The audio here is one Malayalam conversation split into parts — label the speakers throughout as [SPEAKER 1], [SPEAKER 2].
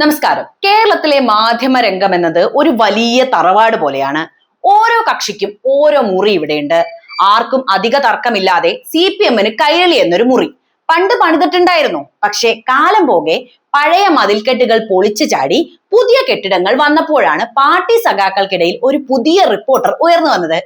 [SPEAKER 1] നമസ്കാരം. കേരളത്തിലെ മാധ്യമ രംഗം എന്നത് ഒരു വലിയ തറവാട് പോലെയാണ്. ഓരോ കക്ഷിക്കും ഓരോ മുറി ഇവിടെയുണ്ട്. ആർക്കും അധിക തർക്കമില്ലാതെ സി പി എമ്മിന് കൈരളി എന്നൊരു മുറി. പണ്ട് പണിതിട്ടുണ്ടായിരുന്നു. പക്ഷേ കാലം പോകെ പഴയ മതിൽക്കെട്ടുകൾ പൊളിച്ചു ചാടി പുതിയ കെട്ടിടങ്ങൾ വന്നപ്പോഴാണ് പാർട്ടി സഖാക്കൾക്കിടയിൽ ഒരു പുതിയ റിപ്പോർട്ടർ ഉയർന്നു വന്നത്.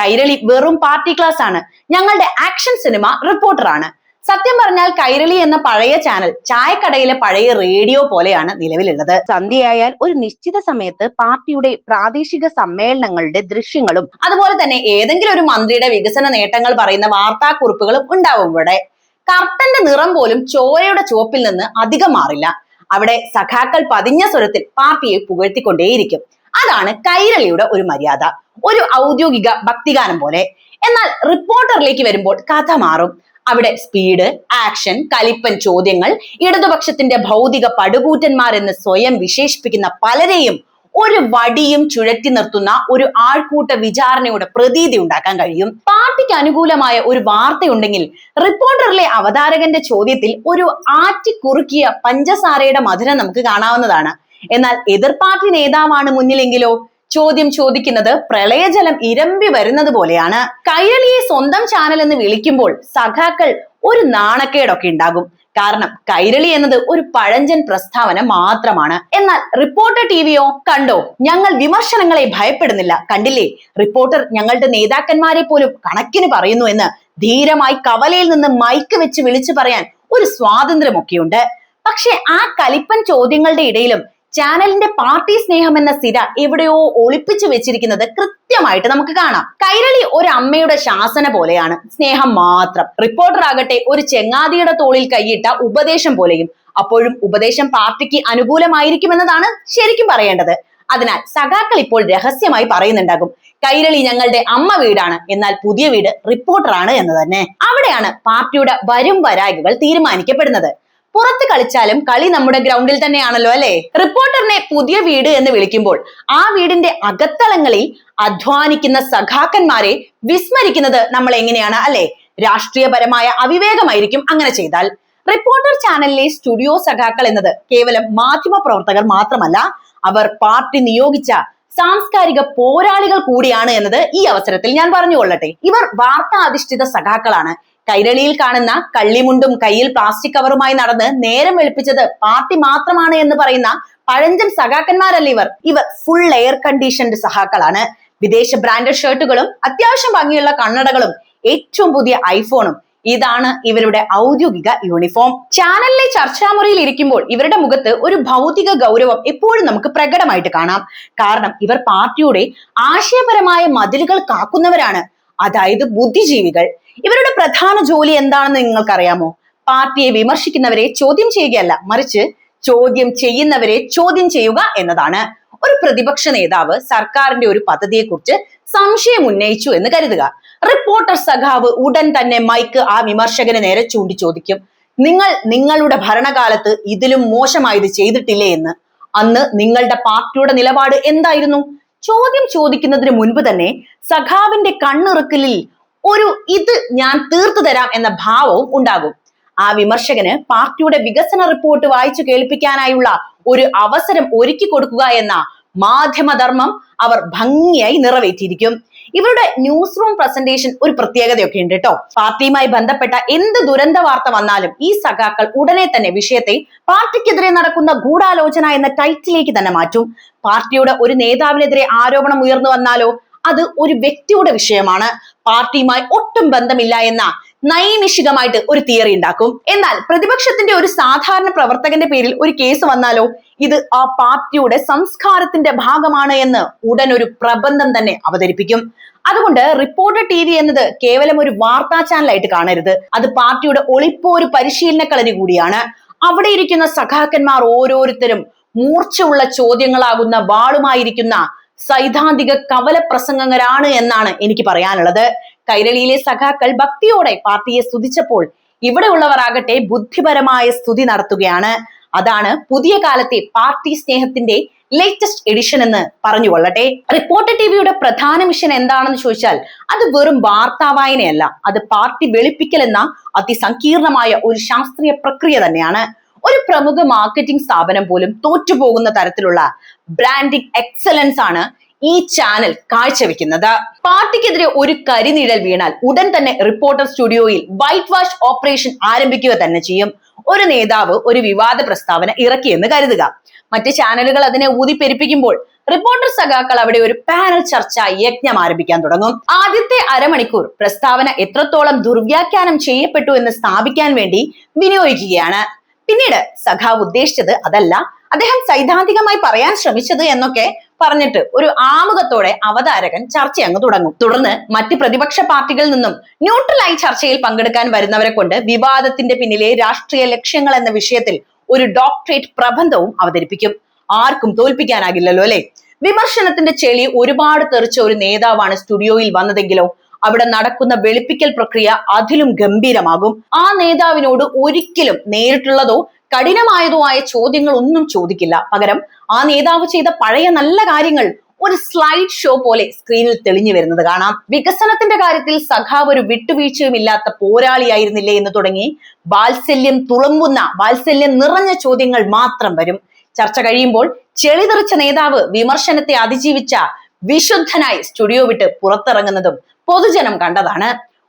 [SPEAKER 1] കൈരളി വെറും പാർട്ടി ക്ലാസ് ആണ്. ഞങ്ങളുടെ ആക്ഷൻ സിനിമ റിപ്പോർട്ടറാണ്. സത്യം പറഞ്ഞാൽ കൈരളി എന്ന പഴയ ചാനൽ ചായക്കടയിലെ പഴയ റേഡിയോ പോലെയാണ് നിലവിലുള്ളത്.
[SPEAKER 2] സന്ധ്യയായാൽ ഒരു നിശ്ചിത സമയത്ത് പാർട്ടിയുടെ പ്രാദേശിക സമ്മേളനങ്ങളുടെ ദൃശ്യങ്ങളും
[SPEAKER 1] അതുപോലെ തന്നെ ഏതെങ്കിലും ഒരു മന്ത്രിയുടെ വികസന നേട്ടങ്ങൾ പറയുന്ന വാർത്താക്കുറിപ്പുകളും ഉണ്ടാവും ഇവിടെ. കർട്ടന്റെ നിറം പോലും ചോരയുടെ ചുവപ്പിൽ നിന്ന് അധികം മാറില്ല. അവിടെ സഖാക്കൾ പതിഞ്ഞ സ്വരത്തിൽ പാർട്ടിയെ പുകഴ്ത്തിക്കൊണ്ടേയിരിക്കും. അതാണ് കൈരളിയുടെ ഒരു മര്യാദ. ഒരു ഔദ്യോഗിക ഭക്തിഗാനം പോലെ. എന്നാൽ റിപ്പോർട്ടറിലേക്ക് വരുമ്പോൾ കഥ മാറും. അവിടെ സ്പീഡ് ആക്ഷൻ കലിപ്പൻ ചോദ്യങ്ങൾ ഇടതുപക്ഷത്തിന്റെ ഭൗതിക പടുകൂറ്റന്മാർ എന്ന് സ്വയം വിശേഷിപ്പിക്കുന്ന പലരെയും ഒരു വടിയും ചുഴറ്റി നിർത്തുന്ന ഒരു ആൾക്കൂട്ട വിചാരണയുടെ പ്രതീതി ഉണ്ടാക്കാൻ കഴിയും. പാർട്ടിക്ക് അനുകൂലമായ ഒരു വാർത്തയുണ്ടെങ്കിൽ റിപ്പോർട്ടറിലെ അവതാരകന്റെ ചോദ്യത്തിൽ ഒരു ആറ്റിക്കുറുക്കിയ പഞ്ചസാരയുടെ മധുരം നമുക്ക് കാണാവുന്നതാണ്. എന്നാൽ എതിർ പാർട്ടി നേതാവാണ് മുന്നിലെങ്കിലോ ചോദ്യം ചോദിക്കുന്നത് പ്രളയജലം ഇരമ്പി വരുന്നത് പോലെയാണ്. കൈരളിയെ സ്വന്തം ചാനൽ എന്ന് വിളിക്കുമ്പോൾ സഖാക്കൾ ഒരു നാണക്കേടൊക്കെ ഉണ്ടാകും. കാരണം കൈരളി എന്നത് ഒരു പഴഞ്ചൻ പ്രസ്താവന മാത്രമാണ്. എന്നാൽ റിപ്പോർട്ടർ ടിവിയോ കണ്ടോ? ഞങ്ങൾ വിമർശനങ്ങളെ ഭയപ്പെടുന്നില്ല. കണ്ടില്ലേ? റിപ്പോർട്ടർ ഞങ്ങളുടെ നേതാക്കന്മാരെ പോലും കണക്കിന് പറയുന്നു എന്ന് ധീരമായി കവലയിൽ നിന്ന് മൈക്ക് വെച്ച് വിളിച്ചു പറയാൻ ഒരു സ്വാതന്ത്ര്യമൊക്കെയുണ്ട്. പക്ഷെ ആ കലിപ്പൻ ചോദ്യങ്ങളുടെ ഇടയിലും ചാനലിന്റെ പാർട്ടി സ്നേഹം എന്ന സ്ഥിര എവിടെയോ ഒളിപ്പിച്ചു വെച്ചിരിക്കുന്നത് കൃത്യമായിട്ട് നമുക്ക് കാണാം. കൈരളി ഒരു അമ്മയുടെ ശാസന പോലെയാണ്. സ്നേഹം മാത്രം. റിപ്പോർട്ടർ ആകട്ടെ ഒരു ചെങ്ങാതിയുടെ തോളിൽ കൈയിട്ട ഉപദേശം പോലെയും അപ്പോഴും ഉപദേശം പാർട്ടിക്ക് അനുകൂലമായിരിക്കുമെന്നതാണ് ശരിക്കും പറയേണ്ടത്. അതിനാൽ സഖാക്കൾ ഇപ്പോൾ രഹസ്യമായി പറയുന്നുണ്ടാകും കൈരളി ഞങ്ങളുടെ അമ്മ വീടാണ് എന്നാൽ പുതിയ വീട് റിപ്പോർട്ടറാണ് എന്ന് തന്നെ. അവിടെയാണ് പാർട്ടിയുടെ വരും വരായികൾ തീരുമാനിക്കപ്പെടുന്നത്. പുറത്ത് കളിച്ചാലും കളി നമ്മുടെ ഗ്രൗണ്ടിൽ തന്നെയാണല്ലോ അല്ലെ? റിപ്പോർട്ടറിനെ പുതിയ വീട് എന്ന് വിളിക്കുമ്പോൾ ആ വീടിന്റെ അകത്തളങ്ങളിൽ അധ്വാനിക്കുന്ന സഖാക്കന്മാരെ വിസ്മരിക്കുന്നത് നമ്മൾ എങ്ങനെയാണ് അല്ലെ? രാഷ്ട്രീയപരമായ അവിവേകമായിരിക്കും അങ്ങനെ ചെയ്താൽ. റിപ്പോർട്ടർ ചാനലിലെ സ്റ്റുഡിയോ സഖാക്കൾ എന്നത് കേവലം മാധ്യമ പ്രവർത്തകർ മാത്രമല്ല അവർ പാർട്ടി നിയോഗിച്ച സാംസ്കാരിക പോരാളികൾ കൂടിയാണ് എന്നത് ഈ അവസരത്തിൽ ഞാൻ പറഞ്ഞുകൊള്ളട്ടെ. ഇവർ വാർത്താ അധിഷ്ഠിത സഖാക്കളാണ്. കൈരളിയിൽ കാണുന്ന കള്ളിമുണ്ടും കയ്യിൽ പ്ലാസ്റ്റിക് കവറുമായി നടന്ന് നേരം വെളുപ്പിച്ചത് പാർട്ടി മാത്രമാണ് എന്ന് പറയുന്ന പഴഞ്ചൻ സഖാക്കന്മാരല്ല ഇവർ. ഇവർ ഫുൾ എയർ കണ്ടീഷൻഡ് സഹാക്കളാണ് വിദേശ ബ്രാൻഡഡ് ഷർട്ടുകളും അത്യാവശ്യം ഭംഗിയുള്ള കണ്ണടകളും ഏറ്റവും പുതിയ ഐഫോണും ഇതാണ് ഇവരുടെ ഔദ്യോഗിക യൂണിഫോം ചാനലിലെ ചർച്ചാമുറിയിൽ ഇരിക്കുമ്പോൾ ഇവരുടെ മുഖത്ത് ഒരു ഭൗതിക ഗൗരവം എപ്പോഴും നമുക്ക് പ്രകടമായിട്ട് കാണാം. കാരണം ഇവർ പാർട്ടിയുടെ ആശയപരമായ മതിലുകൾ കാക്കുന്നവരാണ്. അതായത് ബുദ്ധിജീവികൾ. ഇവരുടെ പ്രധാന ജോലി എന്താണെന്ന് നിങ്ങൾക്കറിയാമോ? പാർട്ടിയെ വിമർശിക്കുന്നവരെ ചോദ്യം ചെയ്യുകയല്ല മറിച്ച് ചോദ്യം ചെയ്യുന്നവരെ ചോദ്യം ചെയ്യുക എന്നതാണ്. ഒരു പ്രതിപക്ഷ നേതാവ് സർക്കാരിന്റെ ഒരു പദ്ധതിയെക്കുറിച്ച് സംശയം ഉന്നയിച്ചു എന്ന് കരുതുക. റിപ്പോർട്ടർ സഖാവ് ഉടൻ തന്നെ മൈക്ക് ആ വിമർശകന് നേരെ ചൂണ്ടി ചോദിക്കും. നിങ്ങൾ നിങ്ങളുടെ ഭരണകാലത്ത് ഇതിലും മോശമായത് ചെയ്തിട്ടില്ലേ എന്ന്? അന്ന് നിങ്ങളുടെ പാർട്ടിയുടെ നിലപാട് എന്തായിരുന്നു? ചോദ്യം ചോദിക്കുന്നതിന് മുൻപ് തന്നെ സഖാവിന്റെ കണ്ണിറുക്കലിൽ ഒരു ഇത് ഞാൻ തീർത്തു തരാം എന്ന ഭാവവും ഉണ്ടാകും. ആ വിമർശകന് പാർട്ടിയുടെ വികസന റിപ്പോർട്ട് വായിച്ചു കേൾപ്പിക്കാനായുള്ള ഒരു അവസരം ഒരുക്കി കൊടുക്കുക എന്ന മാധ്യമധർമ്മം അവർ ഭംഗിയായി നിറവേറ്റിയിരിക്കും. ഇവരുടെ ന്യൂസ് റൂം പ്രസന്റേഷൻ ഒരു പ്രത്യേകതയൊക്കെ ഉണ്ട് കേട്ടോ പാർട്ടിയുമായി ബന്ധപ്പെട്ട എന്ത് ദുരന്ത വാർത്ത വന്നാലും ഈ സഖാക്കൾ ഉടനെ തന്നെ വിഷയത്തെ പാർട്ടിക്കെതിരെ നടക്കുന്ന ഗൂഢാലോചന എന്ന ടൈറ്റിലേക്ക് തന്നെ മാറ്റും. പാർട്ടിയുടെ ഒരു നേതാവിനെതിരെ ആരോപണം ഉയർന്നു വന്നാലോ അത് ഒരു വ്യക്തിയുടെ വിഷയമാണ്. പാർട്ടിയുമായി ഒട്ടും ബന്ധമില്ല എന്ന നൈമിഷികമായിട്ട് ഒരു തിയറി ഉണ്ടാക്കും. എന്നാൽ പ്രതിപക്ഷത്തിന്റെ ഒരു സാധാരണ പ്രവർത്തകന്റെ പേരിൽ ഒരു കേസ് വന്നാലോ? ഇത് ആ പാർട്ടിയുടെ സംസ്കാരത്തിന്റെ ഭാഗമാണ് എന്ന് ഉടൻ ഒരു പ്രബന്ധം തന്നെ അവതരിപ്പിക്കും. അതുകൊണ്ട് റിപ്പോർട്ടർ ടി വി എന്നത് കേവലം ഒരു വാർത്താ ചാനലായിട്ട് കാണരുത്. അത് പാർട്ടിയുടെ ഒളിപ്പോ പരിശീലന കളരി കൂടിയാണ്. അവിടെ ഇരിക്കുന്ന സഖാക്കന്മാർ ഓരോരുത്തരും മൂർച്ചയുള്ള ചോദ്യങ്ങളാകുന്ന വാളുമായിരിക്കുന്ന സൈദ്ധാന്തിക കവല പ്രസംഗകരാണ് എന്നാണ് എനിക്ക് പറയാനുള്ളത്. കൈരളിയിലെ സഖാക്കൾ ഭക്തിയോടെ പാർട്ടിയെ സ്തുതിച്ചപ്പോൾ ഇവിടെയുള്ളവർ ആകട്ടെ ബുദ്ധിപരമായ സ്തുതി നടത്തുകയാണ്. അതാണ് പുതിയ കാലത്തെ പാർട്ടി സ്നേഹത്തിന്റെ ലേറ്റസ്റ്റ് എഡിഷൻ എന്ന് പറഞ്ഞു പറഞ്ഞുകൊള്ളട്ടെ റിപ്പോർട്ടർ ടിവിയുടെ പ്രധാന മിഷൻ എന്താണെന്ന് ചോദിച്ചാൽ അത് വെറും വാർത്താ വായനയല്ല. അത് പാർട്ടി വെളുപ്പിക്കൽ എന്ന അതിസങ്കീർണമായ ഒരു ശാസ്ത്രീയ പ്രക്രിയ തന്നെയാണ്. ഒരു പ്രമുഖ മാർക്കറ്റിംഗ് സ്ഥാപനം പോലും തോറ്റുപോകുന്ന തരത്തിലുള്ള ബ്രാൻഡിംഗ് എക്സലൻസ് ആണ് ഈ ചാനൽ കാഴ്ചവെക്കുന്നത്. പാർട്ടിക്കെതിരെ ഒരു കരിനിഴൽ വീണാൽ ഉടൻ തന്നെ റിപ്പോർട്ടർ സ്റ്റുഡിയോയിൽ വൈറ്റ് വാഷ് ഓപ്പറേഷൻ ആരംഭിക്കുക തന്നെ ചെയ്യും. ഒരു നേതാവ് ഒരു വിവാദ പ്രസ്താവന ഇറക്കിയെന്ന് കരുതുക. മറ്റ് ചാനലുകൾ അതിനെ ഊതിപ്പെരിപ്പിക്കുമ്പോൾ റിപ്പോർട്ടർ സഖാക്കൾ അവിടെ ഒരു പാനൽ ചർച്ച യജ്ഞം ആരംഭിക്കാൻ തുടങ്ങും. ആദ്യത്തെ അരമണിക്കൂർ പ്രസ്താവന എത്രത്തോളം ദുർവ്യാഖ്യാനം ചെയ്യപ്പെട്ടു എന്ന് സ്ഥാപിക്കാൻ വേണ്ടി വിനിയോഗിക്കുകയാണ്. പിന്നീട് സഖാവ് ഉദ്ദേശിച്ചത് അതല്ല. അദ്ദേഹം സൈദ്ധാന്തികമായി പറയാൻ ശ്രമിച്ചത് എന്നൊക്കെ പറഞ്ഞിട്ട് ഒരു ആമുഖത്തോടെ അവതാരകൻ ചർച്ച അങ്ങ് തുടങ്ങും. തുടർന്ന് മറ്റ് പ്രതിപക്ഷ പാർട്ടികളിൽ നിന്നും ന്യൂട്രലായി ചർച്ചയിൽ പങ്കെടുക്കാൻ വരുന്നവരെ കൊണ്ട് വിവാദത്തിന്റെ പിന്നിലെ രാഷ്ട്രീയ ലക്ഷ്യങ്ങൾ എന്ന വിഷയത്തിൽ ഒരു ഡോക്ടറേറ്റ് പ്രബന്ധവും അവതരിപ്പിക്കും. ആർക്കും തോൽപ്പിക്കാനാകില്ലല്ലോ അല്ലെ? വിമർശനത്തിന്റെ ചെളി ഒരുപാട് തെറിച്ച ഒരു നേതാവാണ് സ്റ്റുഡിയോയിൽ വന്നതെങ്കിലോ അവിടെ നടക്കുന്ന വെളുപ്പിക്കൽ പ്രക്രിയ അതിലും ഗംഭീരമാകും. ആ നേതാവിനോട് ഒരിക്കലും നേരിട്ടുള്ളതോ കഠിനമായതോ ആയ ചോദ്യങ്ങൾ ഒന്നും ചോദിക്കില്ല. പകരം ആ നേതാവ് ചെയ്ത പഴയ നല്ല കാര്യങ്ങൾ ഒരു സ്ലൈഡ് ഷോ പോലെ സ്ക്രീനിൽ തെളിഞ്ഞു വരുന്നത് കാണാം. വികസനത്തിന്റെ കാര്യത്തിൽ സഖാവ് ഒരു വിട്ടുവീഴ്ചയും ഇല്ലാത്ത പോരാളിയായിരുന്നില്ലേ എന്ന് തുടങ്ങി വാത്സല്യം തുളമ്പുന്ന വാത്സല്യം നിറഞ്ഞ ചോദ്യങ്ങൾ മാത്രം വരും. ചർച്ച കഴിയുമ്പോൾ ചെളിതെറിച്ച നേതാവ് വിമർശനത്തെ അതിജീവിച്ച വിശുദ്ധനായി സ്റ്റുഡിയോ വിട്ട് പുറത്തിറങ്ങുന്നതും പൊതുജനം കണ്ടതാണ്.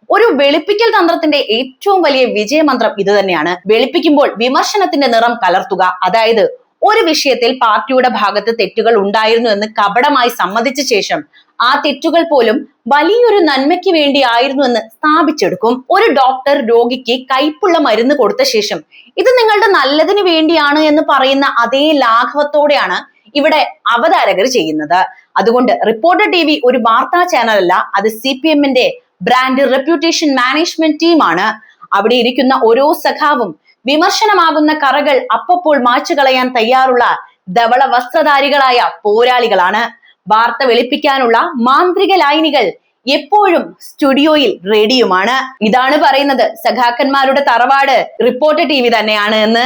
[SPEAKER 1] ഒരു വെളുപ്പിക്കൽ തന്ത്രത്തിന്റെ ഏറ്റവും വലിയ വിജയമന്ത്രം ഇത് തന്നെയാണ്. വെളുപ്പിക്കുമ്പോൾ വിമർശനത്തിന്റെ നിറം കലർത്തുക. അതായത് ഒരു വിഷയത്തിൽ പാർട്ടിയുടെ ഭാഗത്ത് തെറ്റുകൾ ഉണ്ടായിരുന്നു എന്ന് കപടമായി സമ്മതിച്ച ശേഷം ആ തെറ്റുകൾ പോലും വലിയൊരു നന്മയ്ക്ക് വേണ്ടി ആയിരുന്നു എന്ന് സ്ഥാപിച്ചെടുക്കും. ഒരു ഡോക്ടർ രോഗിക്ക് കൈപ്പുള്ള മരുന്ന് കൊടുത്ത ശേഷം ഇത് നിങ്ങളുടെ നല്ലതിന് വേണ്ടിയാണ് എന്ന് പറയുന്ന അതേ ലാഘവത്തോടെയാണ് ഇവിടെ അവതാരകർ ചെയ്യുന്നത്. അതുകൊണ്ട് റിപ്പോർട്ടർ ടി വി ഒരു വാർത്താ ചാനൽ അല്ല അത് സി പി എമ്മിന്റെ ബ്രാൻഡ് റെപ്യൂട്ടേഷൻ മാനേജ്മെന്റ് ടീമാണ് അവിടെ ഇരിക്കുന്ന ഓരോ സഖാവും വിമർശനമാകുന്ന കറകൾ അപ്പപ്പോൾ മാച്ചു കളയാൻ തയ്യാറുള്ള ധവള വസ്ത്രധാരികളായ പോരാളികളാണ്. വാർത്ത വെളുപ്പിക്കാനുള്ള മാന്ത്രിക ലൈനികൾ എപ്പോഴും സ്റ്റുഡിയോയിൽ റെഡിയുമാണ്. ഇതാണ് പറയുന്നത് സഖാക്കന്മാരുടെ തറവാട് റിപ്പോർട്ടർ ടി വി തന്നെയാണ് എന്ന്.